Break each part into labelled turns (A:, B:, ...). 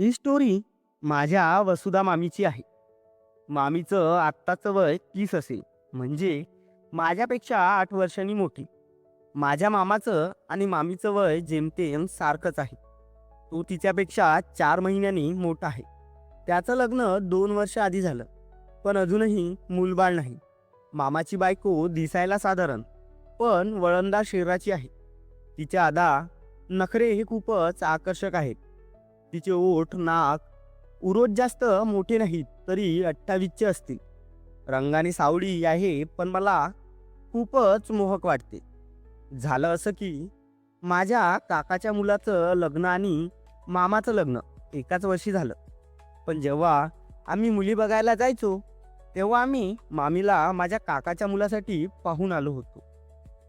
A: ही story माझ्या वसुधा मामीची आहे. मामीचं आत्ताचं वय तीस असेल. म्हणजे माझ्यापेक्षा आठ वर्षांनी मोठी. माझ्या मामाचं आणि मामीचं वय जेमतेम सारखंच आहे. तो तिच्यापेक्षा चार महिन्यांनी मोठा आहे. त्याचं लग्न दोन वर्ष आधी झालं. पण अजूनही मूलबाळ नाही. मामाची बायको दिसायला साधारण पण वळंदा शरीराची आहे. तिच्या आदा नखरे हे खूपच आकर्षक आहेत. तिचे ओठ नाक उरोज जास्त मोठे नाहीत तरी अठ्ठावीसचे असतील. रंगाने सावळी आहे पण मला खूपच मोहक वाटते. झालं असं की माझ्या काकाच्या मुलाचं लग्न आणि मामाचं लग्न एकाच वर्षी झालं. पण जेव्हा आम्ही मुली बघायला जायचो तेव्हा आम्ही मामीला माझ्या काकाच्या मुलासाठी पाहून आलो होतो.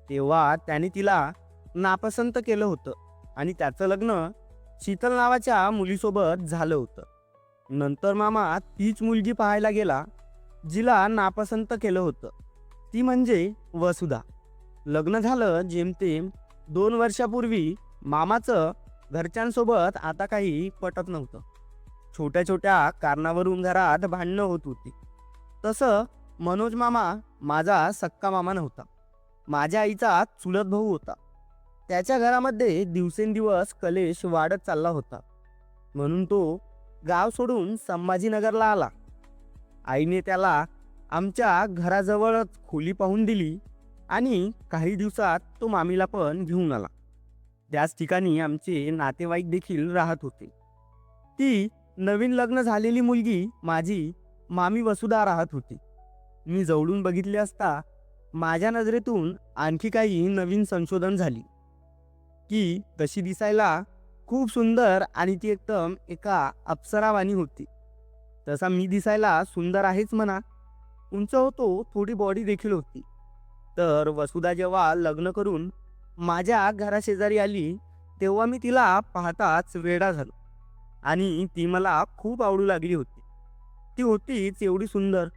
A: तेव्हा त्याने तिला नापसंत केलं होतं आणि त्याचं लग्न शीतल नावाच्या मुलीसोबत झालं होतं. नंतर मामा तीच मुलगी पाहायला गेला जिला नापसंत केलं होतं. ती म्हणजे वसुधा. लग्न झालं जेमतेम दोन वर्षापूर्वी मामाचं घरच्यांसोबत आता काही पटत नव्हतं. छोट्या छोट्या कारणावरून घरात भांडणं होत होती. तसं मनोज मामा माझा सक्का मामा नव्हता. माझ्या आईचा चुलत भाऊ होता. त्याच्या घरामध्ये दिवसेंदिवस कलेश वाढत चालला होता. म्हणून तो गाव सोडून संभाजीनगरला आला. आईने त्याला आमच्या घराजवळच खोली पाहून दिली आणि काही दिवसात तो मामीला पण घेऊन आला. त्याच ठिकाणी आमचे नातेवाईक देखील राहत होते. ती नवीन लग्न झालेली मुलगी माझी मामी वसुधा राहत होती. मी जवळून बघितले असता माझ्या नजरेतून आणखी काही नवीन संशोधन झाली. की तशी दिसायला खूप सुंदर आणि ती एकदम एका अप्सरावाणी होती. तसा मी दिसायला सुंदर आहेच म्हणा. उंच होतो थोडी बॉडी देखील होती. तर वसुधा जेव्हा लग्न करून माझ्या घराशेजारी आली तेव्हा मी तिला पाहताच वेडा झालो. आणि ती मला खूप आवडू लागली होती. ती होतीच एवढी सुंदर.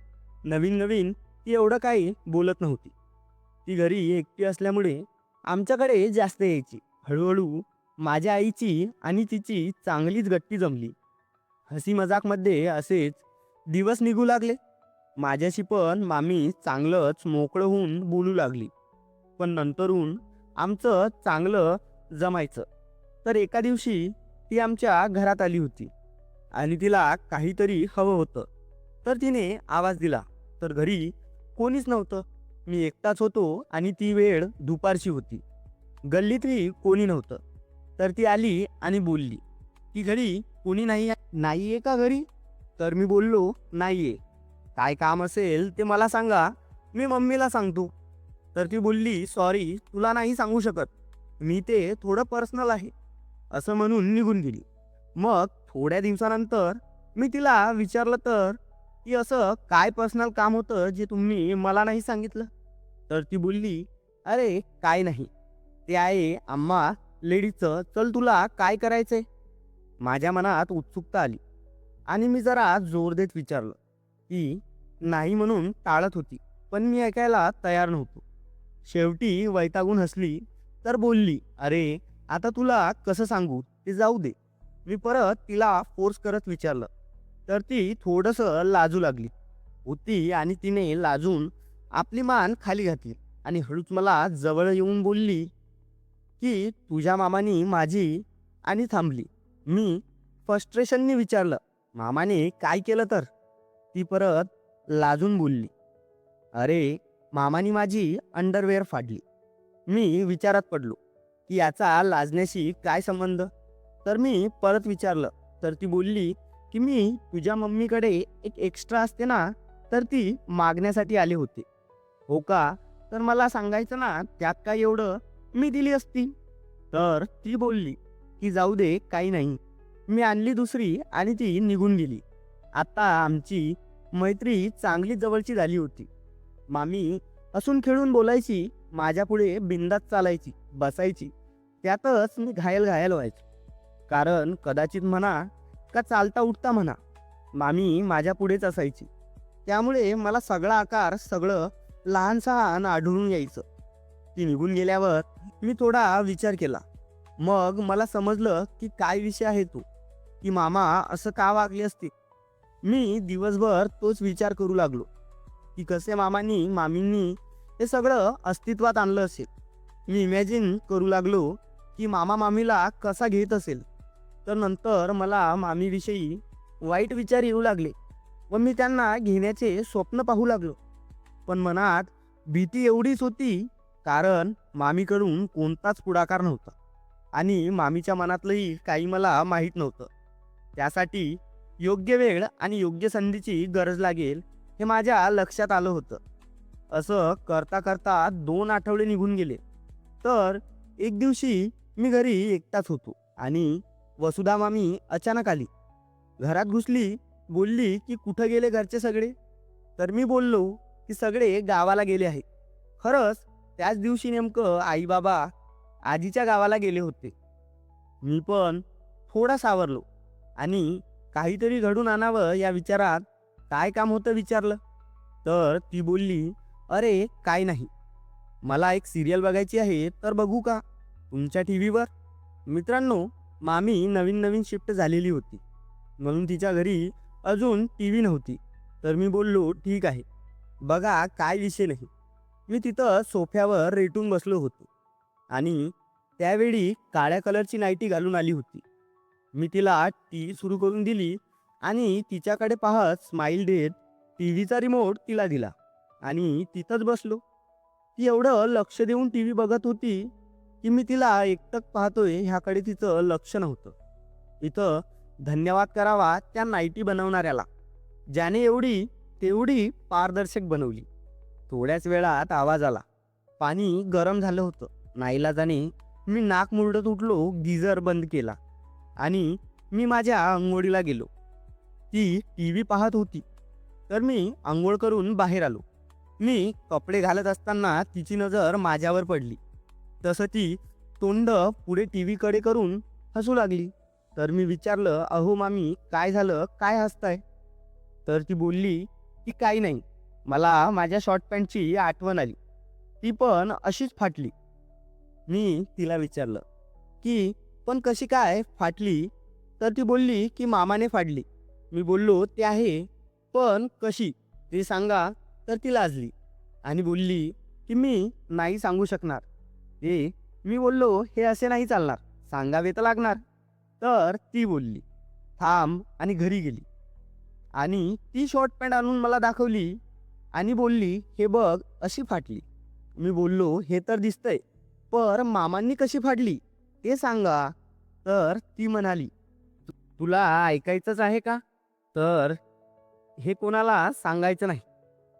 A: नवीन नवीन ती एवढं काही बोलत नव्हती. ती घरी एकटी असल्यामुळे आमच्याकडे जास्त यायची. हळूहळू माझ्या आईची आणि तिची चांगलीच गट्टी जमली. हसी मजाकमध्ये असेच दिवस निघू लागले. माझ्याशी पण मामी चांगलंच मोकळं होऊन बोलू लागली. पण नंतरून आमचं चांगलं जमायचं. तर एका दिवशी ती आमच्या घरात आली होती. आणि तिला काहीतरी हवं होतं. तर तिने आवाज दिला. तर घरी कोणीच नव्हतं. मी एकटाच होतो आणि ती वेळ दुपारची होती. गल्लीतही कोणी नव्हतं. तर ती आली आणि बोलली की घरी कोणी नाही नाही आहे का घरी? तर मी बोललो नाही आहे काय काम असेल ते मला सांगा. मी मम्मीला सांगतो. तर ती बोलली सॉरी तुला नाही सांगू शकत. मी ते थोडं पर्सनल आहे. असं म्हणून निघून गेली. मग थोड्या दिवसानंतर मी तिला विचारलं तर की असं काय पर्सनल काम होतं जे तुम्ही मला नाही सांगितलं? तर ती बोलली अरे काय नाही. ते आहे आम्हा लेडीजचं चल तुला काय करायचंय? माझ्या मनात उत्सुकता आली आणि मी जरा जोर देत विचारलं ती नाही म्हणून टाळत होती पण मी ऐकायला तयार नव्हतो. शेवटी वैतागून हसली तर बोलली अरे आता तुला कसं सांगू? ते जाऊ दे. मी परत तिला फोर्स करत विचारलं तर ती थोडंसं लाजू लागली. होती आणि तिने लाजून आपली मान खाली घातली आणि हळूच मला जवळ येऊन बोलली की तुझ्या मामानी माझी आणि थांबली. मी फस्ट्रेशननी विचारलं मामाने काय केलं तर? ती परत लाजून बोलली अरे मामानी माझी अंडरवेअर फाडली. मी विचारात पडलो की याचा लाजण्याशी काय संबंध? तर मी परत विचारलं तर ती बोलली की मी तुझ्या मम्मीकडे एक एक्स्ट्रा असते ना तर ती मागण्यासाठी आले होते. हो का? तर मला सांगायचं ना त्यात काय एवढं? मी दिली असती. तर ती बोलली की जाऊ दे काही नाही. मी आणली दुसरी आणि ती निघून गेली. आता आमची मैत्री चांगली जवळची झाली होती. मामी हसून खेळून बोलायची माझ्या पुढे बिंदात चालायची बसायची. त्यातच मी घायल घायल व्हायचो. कारण कदाचित म्हणा का चालता उठता म्हणा मामी माझ्या पुढेच असायची. त्यामुळे मला सगळा आकार सगळं लहान सहान आढळून यायचं. ती निघून गेल्यावर मी थोडा विचार केला. मग मला समजलं की काय विषय आहे तो? की मामा असं का वागले असते? मी दिवसभर तोच विचार करू लागलो. की कसे मामांनी मामींनी हे सगळं अस्तित्वात आणलं असेल? मी इमॅजिन करू लागलो की मामा मामीला कसा घेत असेल? तर नंतर मला मामीविषयी वाईट विचार येऊ लागले व मी त्यांना घेण्याचे स्वप्न पाहू लागलो. पण मनात भीती एवढीच होती कारण मामीकडून कोणताच पुढाकार नव्हता. आणि मामीच्या मनातलंही काही मला माहीत नव्हतं. त्यासाठी योग्य वेळ आणि योग्य संधीची गरज लागेल हे माझ्या लक्षात आलं होतं. असं करता करता दोन आठवडे निघून गेले. तर एक दिवशी मी घरी एकटाच होतो आणि वसुधा मामी अचानक आली. घरात घुसली बोलली की कुठं गेले घरचे सगळे? तर मी बोललो की सगळे गावाला गेले आहे खरंच त्याच दिवशी नेमकं आई बाबा आजीच्या गावाला गेले होते. मी पण थोडा सावरलो आणि काहीतरी घडून आणावं या विचारात काय काम होतं विचारलं. तर ती बोलली अरे काय नाही. मला एक सिरियल बघायची आहे तर बघू का? तुमच्या टी व्हीवर मित्रांनो मामी नवीन नवीन शिफ्ट झालेली होती. म्हणून तिच्या घरी अजून टी व्ही नव्हती. तर मी बोललो ठीक आहे. बघा काय विषय नाही. मी तिथं सोफ्यावर रेटून बसलो होतो. आणि त्यावेळी काळ्या कलरची नाईटी घालून आली होती. मी तिला टी व्ही सुरू करून दिली आणि तिच्याकडे पाहत स्माईल देत टी व्हीचा रिमोट तिला दिला. आणि तिथंच बसलो. ती एवढं लक्ष देऊन टी व्ही बघत होती की मी तिला एकटक पाहतोय ह्याकडे तिचं लक्ष नव्हतं. इथं धन्यवाद करावा त्या नाईटी बनवणाऱ्याला. ज्याने एवढी तेवढी पारदर्शक बनवली. थोड्याच वेळात आवाज आला. पाणी गरम झालं होतं. नाईलाजाने मी नाक मुरडत उठलो गिझर बंद केला आणि मी माझ्या आंघोळीला गेलो. ती टी व्ही पाहत होती. तर मी आंघोळ करून बाहेर आलो. मी कपडे घालत असताना तिची नजर माझ्यावर पडली. तसं ती तोंड पुढे टी व्हीकडे करून हसू लागली. तर मी विचारलं अहो मामी काय झालं? काय हसताय? तर ती बोलली की काही नाही. मला माझ्या शॉर्ट पॅन्टची आठवण आली. ती पण अशीच फाटली. मी तिला विचारलं की पण कशी काय फाटली? तर ती बोलली की मामाने फाडली. मी बोललो ते आहे पण कशी? ते सांगा. तर ती लाजली आणि बोलली की मी नाही सांगू शकणार. ते मी बोललो हे असे नाही चालणार सांगावे तर लागणार. तर ती बोलली थांब आणि घरी गेली. आणि ती शॉर्ट पॅन्ट आणून मला दाखवली आणि बोलली हे बघ अशी फाटली. मी बोललो हे तर दिसतंय पर मामांनी कशी फाडली ते सांगा. तर ती म्हणाली तुला ऐकायचंच आहे का? तर हे कोणाला सांगायचं नाही.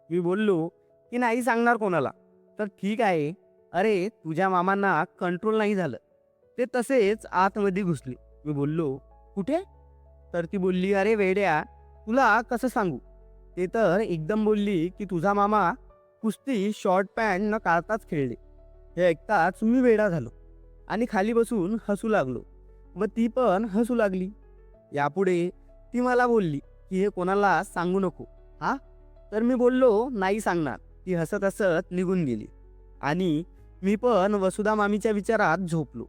A: मी बोललो की नाही सांगणार कोणाला. तर ठीक आहे. अरे तुझ्या मामांना कंट्रोल नाही झालं. ते तसेच आतमध्ये घुसले. मी बोललो कुठे? तर ती बोलली अरे वेड्या तुला कसं सांगू? ते तर एकदम बोलली की तुझा मामा कुस्ती शॉर्ट पॅन्ट न काढताच खेळले. हे ऐकताच मी वेडा झालो आणि खाली बसून हसू लागलो. व ती पण हसू लागली. यापुढे ती मला बोलली की हे कोणाला सांगू नको. हा? तर मी बोललो नाही सांगणार. ती हसत हसत निघून गेली. आणि मी पण वसुधा मामीच्या विचारात झोपलो.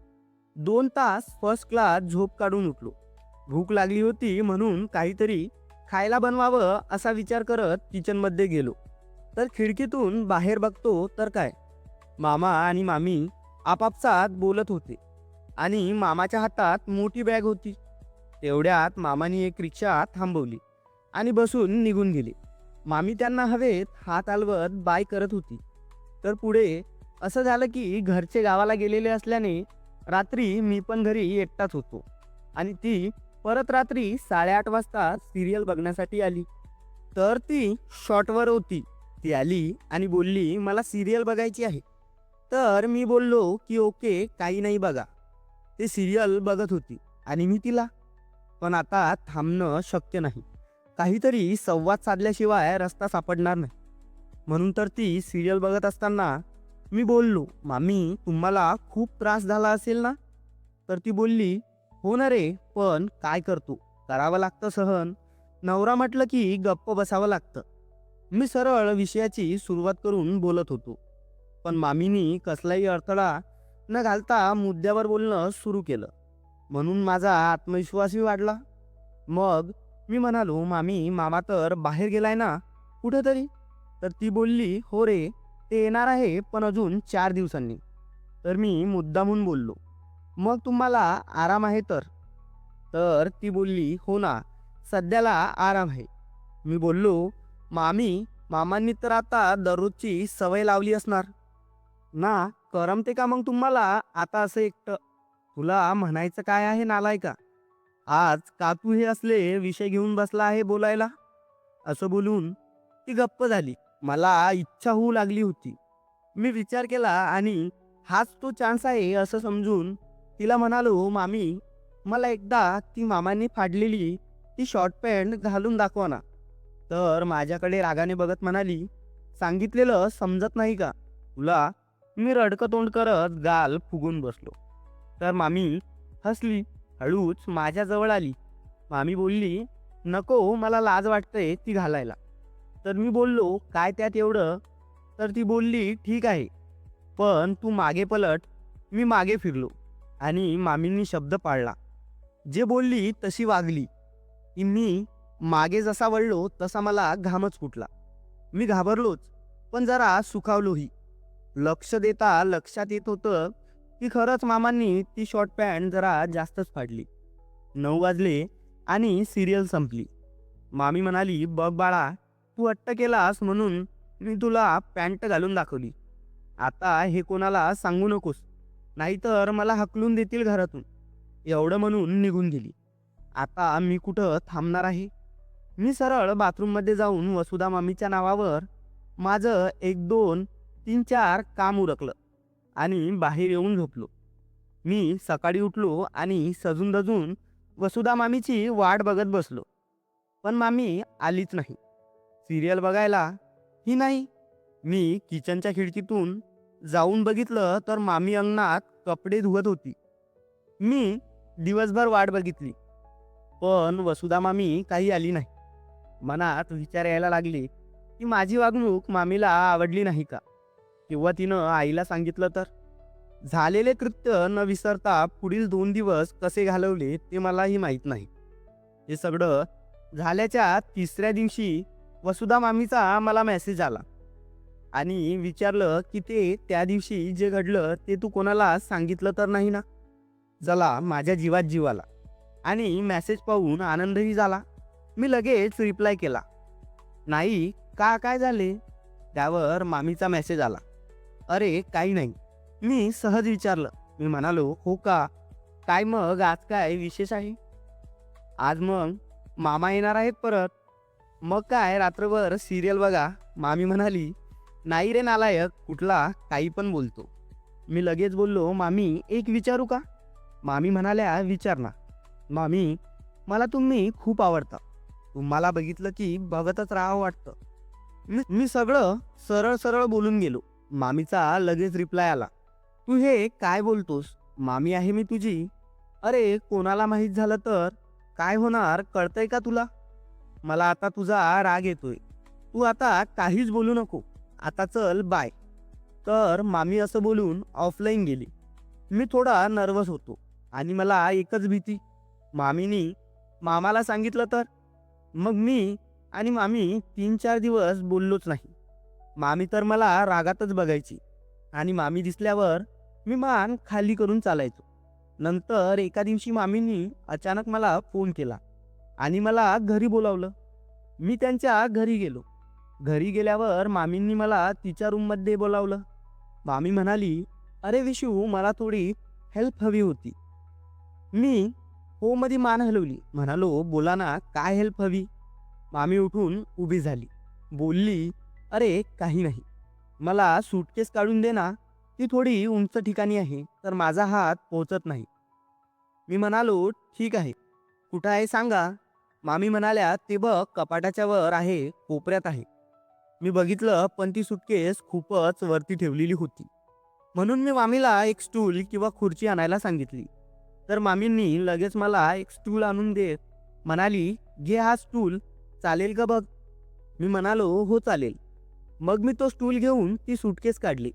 A: दोन तास फर्स्ट क्लास झोप काढून उठलो. भूक लागली होती म्हणून काहीतरी खायला बनवावं असा विचार करत किचनमध्ये गेलो. तर खिडकीतून बाहेर बघतो तर काय? मामा आणि मामी आपापसात बोलत होते. आणि मामाच्या हातात मोठी बॅग होती. तेवढ्यात मामाने एक रिक्षा थांबवली आणि बसून निघून गेले. मामी त्यांना हवेत हात हलवत बाय करत होती. तर पुढे असं झालं की घरचे गावाला गेलेले असल्याने रात्री मी पण घरी एकटाच होतो. आणि ती परत रात्री साडेआठ वाजता सिरियल बघण्यासाठी आली. तर ती शॉर्टवर होती. ती आली आणि बोलली मला सिरियल बघायची आहे. तर मी बोललो की ओके काही नाही बघा. ते सिरियल बघत होती आणि मी तिला. पण आता थांबणं शक्य नाही. काहीतरी संवाद साधल्याशिवाय रस्ता सापडणार नाही. म्हणून तर ती सिरियल बघत असताना मी बोललो मामी तुम्हाला खूप त्रास झाला असेल ना? तर ती बोलली हो ना रे पण काय करतो? करावं लागतं सहन. नवरा म्हटलं की गप्प बसावं लागतं. मी सरळ विषयाची सुरुवात करून बोलत होतो. पण मामीनी कसलाही अडथळा न घालता मुद्द्यावर बोलणं सुरू केलं. म्हणून माझा आत्मविश्वासही वाढला. मग मी म्हणालो मामी मामा तर बाहेर गेलाय ना? कुठंतरी? तर ती बोलली हो रे ते येणार आहे पण अजून चार दिवसांनी. तर मी मुद्दामून बोललो. मग तुम्हाला आराम आहे तर. तर ती बोलली हो ना सध्याला आराम आहे. मी बोललो मामी मामांनी तर आता दररोजची सवय लावली असणार. ना करमते का मग तुम्हाला? आता असं एकटं तुला म्हणायचं काय आहे नालाय का आज का तू हे असले विषय घेऊन बसला आहे बोलायला? असं बोलून ती गप्प झाली. मला इच्छा होऊ लागली होती. मी विचार केला आणि हाच तो चान्स आहे असं समजून तिला म्हणालो मामी मला एकदा ती मामांनी फाडलेली ती शॉर्ट पॅन्ट घालून दाखवा ना. तर माझ्याकडे रागाने बघत म्हणाली सांगितलेलं समजत नाही का? तुला मी रडकं तोंड करत गाल फुगून बसलो. तर मामी हसली हळूच माझ्याजवळ आली. मामी बोलली नको मला लाज वाटते ती घालायला. तर मी बोललो काय त्यात एवढं? तर ती बोलली ठीक आहे पण तू मागे पलट मी मागे फिरलो. आणि मामींनी शब्द पाळला. जे बोलली तशी वागली. की मी मागे जसा वळलो तसा मला घामच फुटला. मी घाबरलोच पण जरा सुखावलोही. लक्ष देता लक्षात येत होतं की खरंच मामांनी ती शॉर्ट पॅन्ट जरा जास्तच फाडली. नऊ वाजले आणि सिरियल संपली. मामी म्हणाली बघ बाळा तू अट्ट केलास म्हणून मी तुला पॅन्ट घालून दाखवली. आता हे कोणाला सांगू नकोस. नाहीतर मला हकलून देतील घरातून. एवढं म्हणून निघून गेली. आता मी कुठं थांबणार आहे? मी सरळ बाथरूममध्ये जाऊन वसुधा मामीच्या नावावर माझं एक दोन तीन चार काम उरकलं आणि बाहेर येऊन झोपलो. मी सकाळी उठलो आणि सजून दजून वसुधा मामीची वाट बघत बसलो. पण मामी आलीच नाही. सिरियल बघायला ही नाही. मी किचनच्या खिडकीतून जाऊन बघितलं तर मामी अंगणात कपडे धुवत होती. मी दिवसभर वाट बघितली. पण वसुधा मामी काही आली नाही. मनात विचार यायला लागले की माझी वागणूक मामीला आवडली नाही का? किंवा तिनं आईला सांगितलं तर? झालेले कृत्य न विसरता पुढील दोन दिवस कसे घालवले ते मलाही माहीत नाही. हे सगळं झाल्याच्या तिसऱ्या दिवशी वसुधा मामीचा मला मेसेज आला. आणि विचारलं की ते त्या दिवशी जे घडलं ते तू कोणाला सांगितलं तर नाही ना? चला माझ्या जीवात जीवाला. आणि मॅसेज पाहून आनंदही झाला. मी लगेच रिप्लाय केला. नाही का काय झाले? त्यावर मामीचा मेसेज आला. अरे काही नाही. मी सहज विचारलं. मी म्हणालो हो का? काय मग? आज काय विशेष आहे? आज मग मामा येणार आहेत परत. मग काय? रात्रभर सिरियल बघा. मामी म्हणाली नाही रे नालायक कुठला? काही पण बोलतो. मी लगेच बोललो मामी एक विचारू का? मामी म्हणाल्या विचार ना. मामी मला तुम्ही खूप आवडता. तुम्हाला बघितलं की बघतच राहावं वाटतं. मी मी सगळं सरळ सरळ बोलून गेलो. मामीचा लगेच रिप्लाय आला तू हे काय बोलतोस? मामी आहे मी तुझी. अरे कोणाला माहीत झालं तर? काय होणार? कळतंय का तुला? मला आता तुझा राग येतोय. तू आता काहीच बोलू नको. आता चल बाय तर मामी असं बोलून ऑफलाईन गेली. मी थोडा नर्वस होतो आणि मला एकच भीती. मामीनी मामाला सांगितलं तर? मग मी आणि मामी तीन चार दिवस बोललोच नाही. मामी तर मला रागातच बघायची आणि मामी दिसल्यावर मी मान खाली करून चालायचो. नंतर एका दिवशी मामींनी अचानक मला फोन केला आणि मला घरी बोलावलं. मी त्यांच्या घरी गेलो. घरी गेल्यावर मामींनी मला तिच्या रूममध्ये बोलावलं. मामी म्हणाली अरे विशू मला थोडी हेल्प हवी होती. मी हो मध्ये मान हलवली. म्हणालो बोला ना काय हेल्प हवी? मामी उठून उभी झाली. बोलली अरे काही नाही. मला सूटकेस काढून दे ना. ती थोडी उंच ठिकाणी आहे तर माझा हात पोहोचत नाही. मी म्हणालो ठीक आहे. कुठं आहे सांगा. मामी म्हणाल्या ते बघ कपाटाच्या वर आहे कोपऱ्यात आहे. मी बघितलं पण ती सुटकेस खूपच वरती ठेवलेली होती. म्हणून मी मामीला एक स्टूल किंवा खुर्ची आणायला सांगितली. तर मामींनी लगेच मला एक स्टूल आणून देत म्हणाली घे हा स्टूल चालेल का बघ? मी म्हणालो हो चालेल. मग मी तो स्टूल घेऊन ती सुटकेस काढली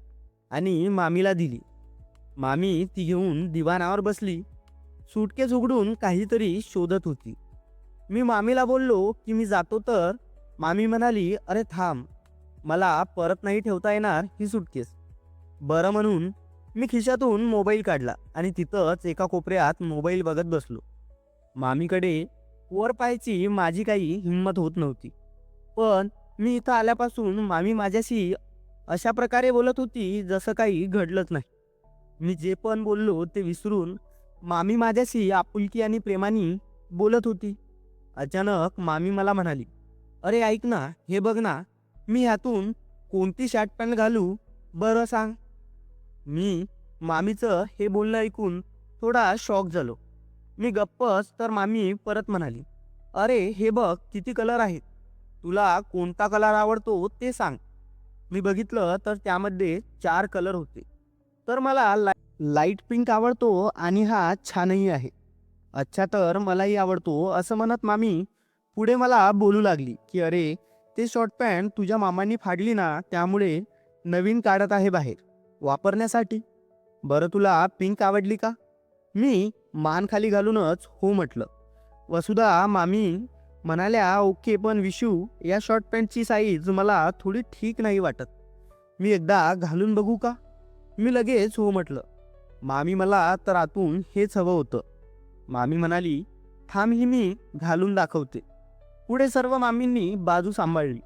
A: आणि मामीला दिली. मामी ती घेऊन दिवाणावर बसली. सुटकेस उघडून काहीतरी शोधत होती. मी मामीला बोललो की मी जातो तर मामी म्हणाली अरे थांब मला परत नाही ठेवता येणार ही सुटकेस बरं म्हणून मी खिशातून मोबाईल काढला आणि तिथंच एका कोपऱ्यात मोबाईल बघत बसलो. मामीकडे वर पाहायची माझी काही हिंमत होत नव्हती. पण मी इथं आल्यापासून मामी माझ्याशी अशा प्रकारे बोलत होती जसं काही घडलंच नाही. मी जे पण बोललो ते विसरून मामी माझ्याशी आपुलकी आणि प्रेमाने बोलत होती. अचानक मामी मला म्हणाली अरे ऐक ना हे बघ ना मी ह्यातून कोणती शर्ट पॅन्ट घालू? बरं सांग. मी मामीचं हे बोलणं ऐकून थोडा शॉक झालो. मी गप्पच तर मामी परत म्हणाली अरे हे बघ किती कलर आहेत. तुला कोणता कलर आवडतो ते सांग. मी बघितलं तर त्यामध्ये चार कलर होते. तर मला ला लाइट पिंक आवडतो आणि हा छानही आहे. अच्छा तर मलाही आवडतो असं म्हणत मामी पुढे मला बोलू लागली की अरे ते शॉर्ट पॅन्ट तुझ्या मामांनी फाडली ना त्यामुळे नवीन काढत आहे बाहेर. वापरण्यासाठी. बरं तुला पिंक आवडली का? मी मान खाली घालूनच हो म्हटलं. वसुधा मामी म्हणाल्या ओके पण विशू या शॉर्ट पॅन्टची साईज मला थोडी ठीक नाही वाटत. मी एकदा घालून बघू का? मी लगेच हो म्हटलं. मामी मला तर आतून हेच हवं होतं. मामी म्हणाली थांब ही मी घालून दाखवते. पुढे सर्व मामींनी बाजू सांभाळली.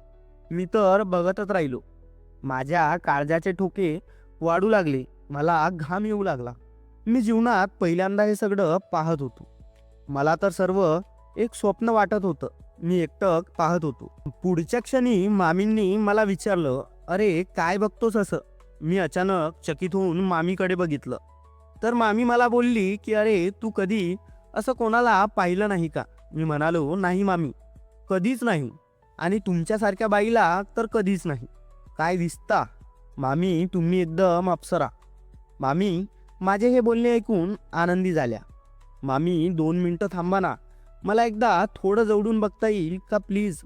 A: मी तर बघतच राहिलो. माझ्या काळजाचे ठोके वाढू लागले. मला घाम येऊ लागला. मी जीवनात पहिल्यांदा हे सगळं पाहत होतो. मला तर सर्व एक स्वप्न वाटत होतं. मी एकटक पाहत होतो. पुढच्या क्षणी मामींनी मला विचारलं अरे काय बघतोस असं? मी अचानक चकित होऊन मामीकडे बघितलं. तर मामी मला बोलली की अरे तू कधी असं कोणाला पाहिलं नाही का? मी म्हणालो नाही मामी. कधीच नाही. आणि तुमच्यासारख्या बाईला तर कधीच नाही. काय दिसता? मामी तुम्ही एकदम अप्सरा. मामी माझे हे बोलणे ऐकून आनंदी झाल्या. मामी दोन मिनटं थांबा ना. मला एकदा थोडं जवळून बघता येईल का प्लीज?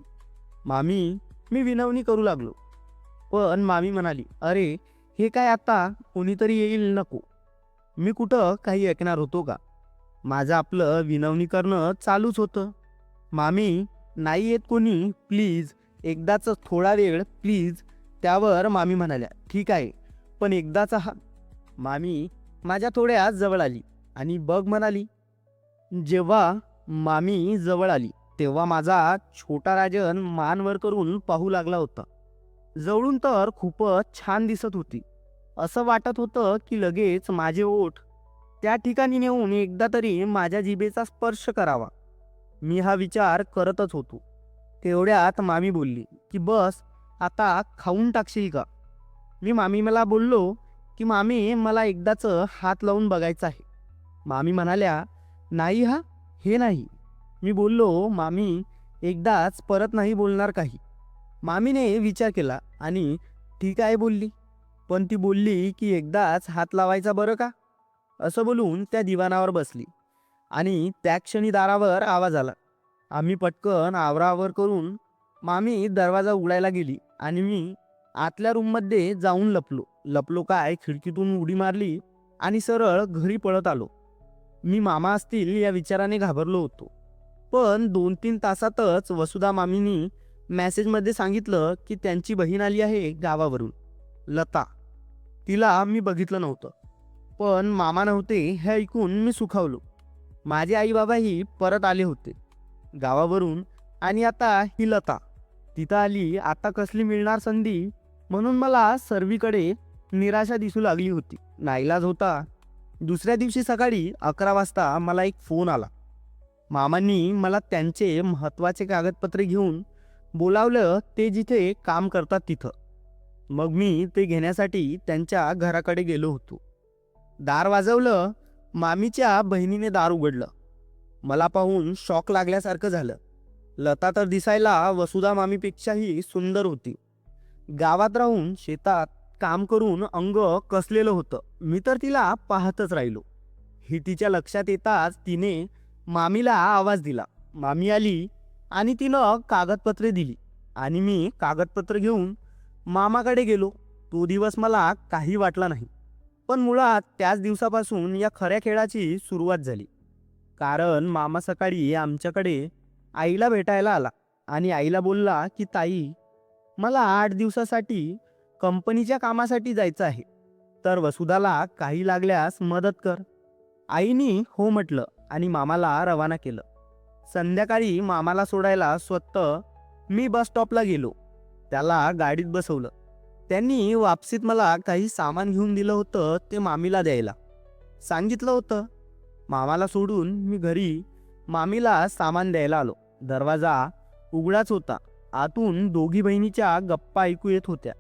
A: मामी मी विनवणी करू लागलो. पण मामी म्हणाली अरे हे काय आता कोणीतरी येईल नको. मी कुठं काही ऐकणार होतो का? माझं आपलं विनवणी करणं चालूच होतं. मामी नाही येत कोणी प्लीज एकदाच थोडा वेळ प्लीज त्यावर मामी म्हणाल्या ठीक आहे. पण एकदाचा हा मामी माझ्या थोड्या जवळ आली आणि बघ म्हणाली जेव्हा मामी जवळ आली तेव्हा माझा छोटा राजन मानवर करून पाहू लागला होता. जवळून तर खूपच छान दिसत होती. असं वाटत होतं की लगेच माझे ओठ त्या ठिकाणी नेऊन एकदा तरी माझ्या जिभेचा स्पर्श करावा. मी हा विचार करतच होतो. तेवढ्यात मामी बोलली की बस आता खाऊन टाकशील का? मी मामी मला बोललो की मामी मला एकदाचं हात लावून बघायचं आहे. मामी म्हणाल्या नाही हा हे नाही. मी बोललो मामी एकदाच परत नाही बोलणार काही. मामीने विचार केला आणि ठीक आहे बोलली? पण ती बोलली की एकदाच हात लावायचा बरं का? असं बोलून त्या दिवाणावर बसली. आणि त्या क्षणी दारावर आवाज आला. आम्ही पटकन आवरावर करून मामी दरवाजा उघडायला गेली आणि मी आतल्या रूममध्ये जाऊन लपलो. लपलो काय? खिडकीतून उडी मारली आणि सरळ घरी पळत आलो. मी मामा असतील या विचाराने घाबरलो होतो. पण दोन तीन तासातच वसुधा मामीनी मॅसेजमध्ये सांगितलं की त्यांची बहीण आली आहे गावावरून. लता. तिला मी बघितलं नव्हतं. पण मामा नव्हते हे ऐकून मी सुखावलो. माझे आई बाबाही परत आले होते. गावावरून आणि आता ही लता. तिथं आली आता कसली मिळणार संधी? म्हणून मला सर्वीकडे निराशा दिसू लागली होती. नाईलाज होता. दुसऱ्या दिवशी सकाळी अकरा वाजता मला एक फोन आला. मामांनी मला त्यांचे महत्त्वाचे कागदपत्रे घेऊन बोलावलं ते जिथे काम करतात तिथं. मग मी ते घेण्यासाठी त्यांच्या घराकडे गेलो होतो. दार वाजवलं मामीच्या बहिणीने दार उघडलं. मला पाहून शॉक लागल्यासारखं झालं. लता तर दिसायला वसुधा मामीपेक्षाही सुंदर होती. गावात राहून शेतात काम करून अंग कसलेलं होतं मी तर तिला पाहतच राहिलो. ही तिच्या लक्षात येताच तिने मामीला आवाज दिला. मामी आली आणि तिनं कागदपत्रे दिली आणि मी कागदपत्र घेऊन मामाकडे गेलो. तो दिवस मला काही वाटला नाही. पण मुळात त्याच दिवसापासून या खऱ्या खेळाची सुरुवात झाली. कारण मामा सकाळी आमच्याकडे आईला भेटायला आला आणि आईला बोलला की ताई मला आठ दिवसासाठी कंपनीच्या कामासाठी जायचं आहे. तर वसुधाला काही लागल्यास मदत कर. आईनी हो म्हटलं आणि मामाला रवाना केलं. संध्याकाळी मामाला सोडायला स्वतः मी बस स्टॉपला गेलो. त्याला गाडीत बसवलं. त्यांनी वापसीत मला काही सामान घेऊन दिलं होतं ते मामीला द्यायला. सांगितलं होतं. मामाला सोडून मी घरी मामीला सामान द्यायला आलो. दरवाजा उघडाच होता. आतून दोघी बहिणीच्या गप्पा ऐकू येत होत्या.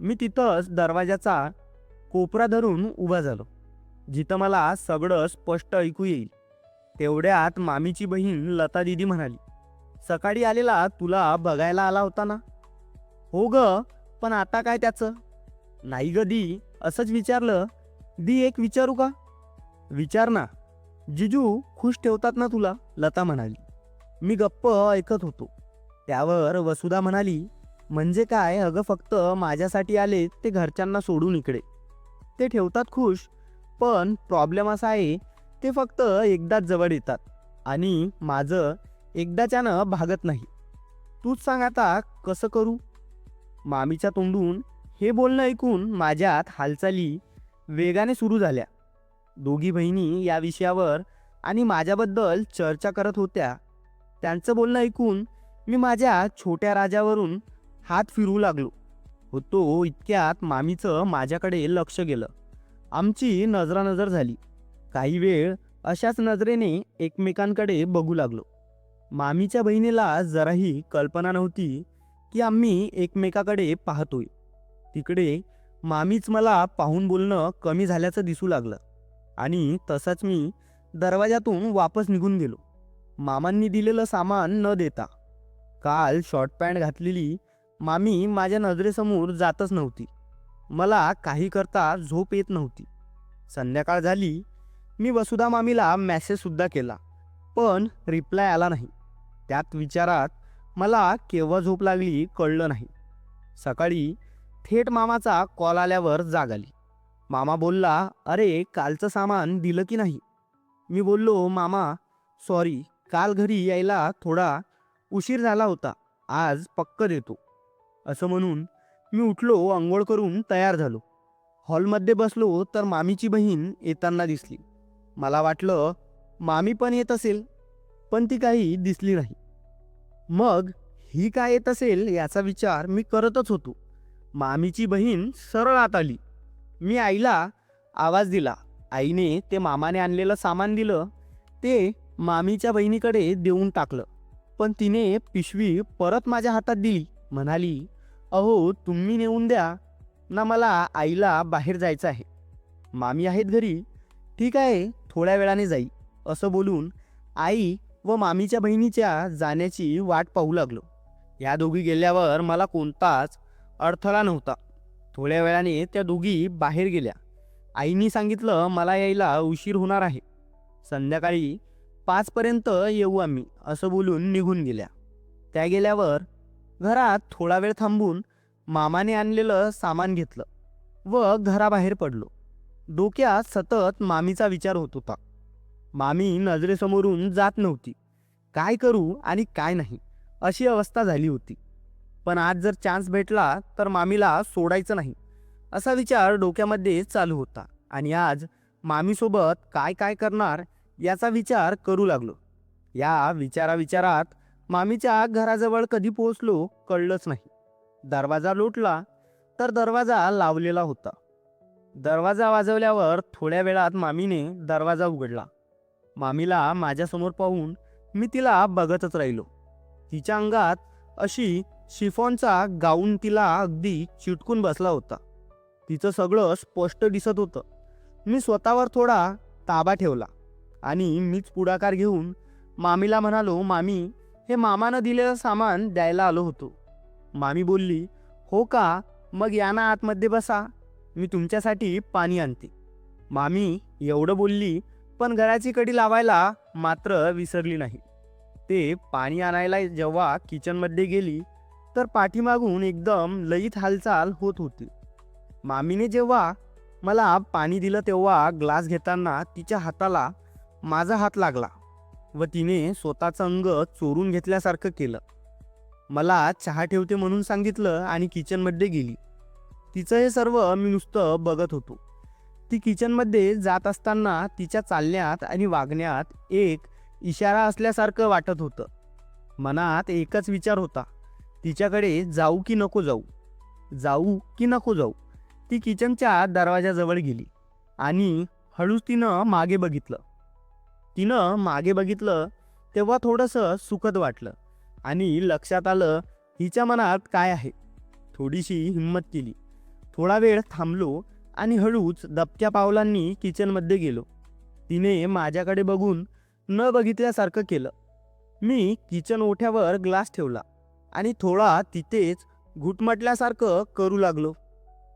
A: मी तिथंच दरवाजाचा कोपरा धरून उभा झालो. जिथं मला सगळं स्पष्ट ऐकू येईल. तेवढ्यात मामीची बहीण लता दिदी म्हणाली सकाळी आलेला तुला बघायला आला होता ना? हो ग. पण आता काय त्याचं? नाही ग दी असंच विचारलं. दी एक विचारू का? विचार ना. जिजू खुश ठेवतात ना तुला? लता म्हणाली. मी गप्प ऐकत होतो. त्यावर वसुधा म्हणाली म्हणजे काय? अगं फक्त माझ्यासाठी आले ते घरच्यांना सोडून इकडे. ते ठेवतात खुश पण प्रॉब्लेम असा आहे ते फक्त एकदाच जवळ येतात आणि माझं एकदाच्यानं भागत नाही. तूच सांग आता कसं करू? मामीच्या तोंडून हे बोलणं ऐकून माझ्यात हालचाली वेगाने सुरू झाल्या. दोघी बहिणी या विषयावर आणि माझ्याबद्दल चर्चा करत होत्या. त्यांचं बोलणं ऐकून मी माझ्या छोट्या राजावरून हात फिरवू लागलो. होतो इतक्यात मामीचं माझ्याकडे लक्ष गेलं. आमची नजरानजर झाली. काही वेळ अशाच नजरेने एकमेकांकडे बघू लागलो. मामीच्या बहिणीला जराही कल्पना नव्हती की आम्ही एकमेकाकडे पाहतोय. तिकडे मामीच मला पाहून बोलणं कमी झाल्याचं दिसू लागलं. आणि तसंच मी दरवाजातून वापस निघून गेलो. मामांनी दिलेलं सामान न देता. काल शॉर्ट पॅन्ट घातलेली मामी माझ्या नजरेसमोर जातच नव्हती. मला काही करता झोप येत नव्हती. संध्याकाळ झाली. मी वसुधा मामीला मेसेजसुद्धा केला. पण रिप्लाय आला नाही. त्यात विचारात मला केव्हा झोप लागली कळलं नाही. सकाळी थेट मामाचा कॉल आल्यावर जाग आली. मामा बोलला अरे कालचं सामान दिलं की नाही? मी बोललो मामा सॉरी काल घरी यायला थोडा उशीर झाला होता आज पक्क देतो. असं म्हणून मी उठलो आंघोळ करून तयार झालो. हॉलमध्ये बसलो तर मामीची बहीण येताना दिसली. मला वाटलं मामी पण येत असेल पण ती काही दिसली नाही. मग ही काय येत असेल याचा विचार मी करतच होतो. मामीची बहीण सरळ आत आली. मी आईला आवाज दिला. आईने ते मामाने आणलेलं सामान दिलं. ते मामीच्या बहिणीकडे देऊन टाकलं. पण तिने पिशवी परत माझ्या हातात दिली. म्हणाली अहो तुम्ही नेऊन द्या. ना मला आईला बाहेर जायचं आहे. मामी आहेत घरी. ठीक आहे थोड्या वेळाने जाई. असं बोलून आई व मामीच्या बहिणीच्या जाण्याची वाट पाहू लागलो. या दोघी गेल्यावर मला कोणताच अडथळा नव्हता. थोड्या वेळाने त्या दोघी बाहेर गेल्या. आईनी सांगितलं मला यायला उशीर होणार आहे. संध्याकाळी पाचपर्यंत येऊ आम्ही असं बोलून निघून गेल्या. त्या गेल्यावर घरात थोडा वेळ थांबून मामाने आणलेलं सामान घेतलं व घराबाहेर पडलो. डोक्यात सतत मामीचा विचार होत होता. मामी नजरेसमोरून जात नव्हती. काय करू आणि काय नाही अशी अवस्था झाली होती. पण आज जर चान्स भेटला तर मामीला सोडायचं नाही असा विचार डोक्यामध्ये चालू होता. आणि आज मामीसोबत काय काय करणार याचा विचार करू लागलो. या विचारा विचारात मामीच्या घराजवळ कधी पोहोचलो कळलंच नाही. दरवाजा लोटला तर दरवाजा लावलेला होता. दरवाजा वाजवल्यावर थोड्या वेळात मामीने दरवाजा उघडला. मामीला माझ्यासमोर पाहून मी तिला बघतच राहिलो. तिच्या अंगात अशी शिफॉनचा गाऊन तिला अगदी चिटकून बसला होता. तिचं सगळं स्पष्ट दिसत होतं. मी स्वतःवर थोडा ताबा ठेवला आणि मीच पुढाकार घेऊन मामीला म्हणालो मामी हे मामानं दिलेलं सामान द्यायला आलो होतो. मामी बोलली हो का? मग या ना आतमध्ये बसा. मी तुमच्यासाठी पाणी आणते. मामी एवढं बोलली पण घराची कडी लावायला मात्र विसरली नाही. ते पाणी आणायला जेव्हा किचनमध्ये गेली तर पाठीमागून एकदम लईत हालचाल होत होती. मामीने जेव्हा मला पाणी दिलं तेव्हा ग्लास घेताना तिच्या हाताला माझा हात लागला व तिने स्वतःचं अंग चोरून घेतल्यासारखं केलं. मला चहा ठेवते म्हणून सांगितलं आणि किचनमध्ये गेली. तिचं हे सर्व मी नुसतं बघत होतो. ती किचनमध्ये जात असताना तिच्या चालण्यात आणि वागण्यात एक इशारा असल्यासारखं वाटत होतं. मनात एकच विचार होता. तिच्याकडे जाऊ की नको जाऊ? जाऊ की नको जाऊ? ती किचनच्या दरवाजाजवळ गेली आणि हळूच तिनं मागे बघितलं. तिनं मागे बघितलं तेव्हा थोडंसं सुखद वाटलं आणि लक्षात आलं हिच्या मनात काय आहे. थोडीशी हिंमत केली. थोडा वेळ थांबलो आणि हळूच दबक्या पावलांनी किचनमध्ये गेलो. तिने माझ्याकडे बघून न बघितल्यासारखं केलं. मी किचन ओठ्यावर ग्लास ठेवला आणि थोडा तिथेच घुटमटल्यासारखं करू लागलो.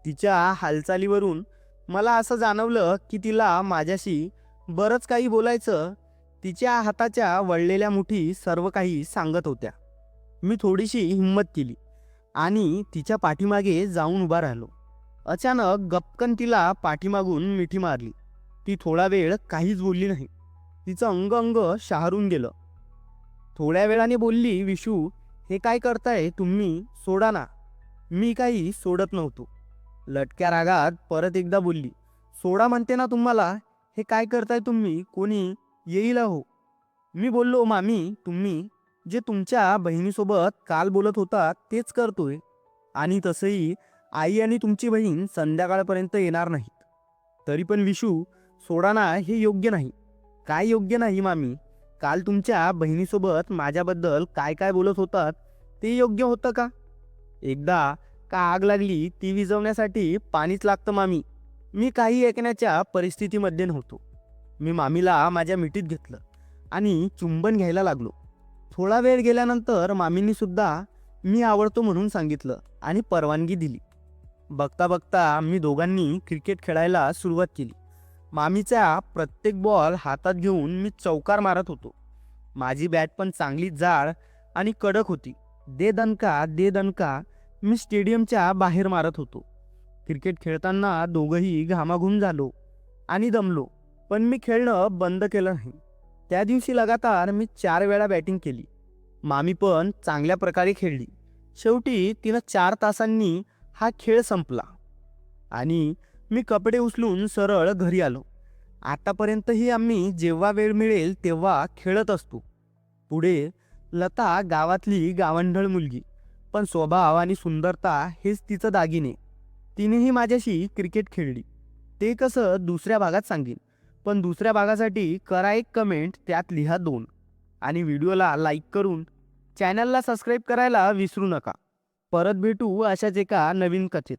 A: तिच्या हालचालीवरून मला असं जाणवलं की तिला माझ्याशी बरंच काही बोलायचं तिच्या हाताच्या वळलेल्या मुठी सर्व काही सांगत होत्या. मी थोडीशी हिंमत केली आणि तिच्या पाठीमागे जाऊन उभा राहिलो. अचानक गपकन तिला पाठीमागून मिठी मारली. ती थोडा वेळ काहीच बोलली नाही. तिचं अंग अंग शहारून गेलं. थोड्या वेळाने बोलली विशू हे काय करताय? तुम्ही सोडा ना. मी काही सोडत नव्हतो. लटक्या रागात परत एकदा बोलली सोडा म्हणते ना तुम्हाला. हे काय करताय तुम्ही? कोणी येईल हो मी बोललो मामी तुम्ही जे तुमच्या बहिणीसोबत काल बोलत होता तेच करतोय. आणि तसंही आई आणि तुमची बहीण संध्याकाळपर्यंत येणार नाहीत. तरी पण विशू सोडाना हे योग्य नाही. काय योग्य नाही मामी? काल तुमच्या बहिणीसोबत माझ्याबद्दल काय काय बोलत होतात ते योग्य होतं का? एकदा का आग लागली ती विजवण्यासाठी पाणीच लागतं मामी. मी काही ऐकण्याच्या परिस्थितीमध्ये नव्हतो. मी मामीला माझ्या मिठीत घेतलं आणि चुंबन घ्यायला लागलो. थोडा वेळ गेल्यानंतर मामींनीसुद्धा मी आवडतो म्हणून सांगितलं आणि परवानगी दिली. बघता बघता मी दोघांनी क्रिकेट खेळायला सुरुवात केली. मामीचा प्रत्येक बॉल हातात घेऊन मी चौकार मारत होतो. माझी बॅट पण चांगली जाड आणि कडक होती. दे दणका दे दणका मी स्टेडियमच्या बाहेर मारत होतो. क्रिकेट खेळताना दोघंही घामाघूम झालो आणि दमलो पण मी खेळणं बंद केलं नाही. त्या दिवशी लगातार मी चार वेळा बॅटिंग केली. मामी पण चांगल्या प्रकारे खेळली. शेवटी तिनं चार तासांनी हा खेळ संपला. आणि मी कपडे उचलून सरळ घरी आलो. आतापर्यंतही आम्ही जेव्हा वेळ मिळेल तेव्हा खेळत असतो. पुढे लता गावातली गावंढळ मुलगी. पण स्वभाव आणि सुंदरता हेच तिचं दागिने. तिनेही माझ्याशी क्रिकेट खेळली. ते कसं दुसऱ्या भागात सांगेन. पण दुसऱ्या भागासाठी करा एक कमेंट त्यात लिहा दोन. आणि व्हिडिओला लाईक करून चॅनलला सबस्क्राईब करायला विसरू नका. परत भेटू अशाच एका नवीन कथेत.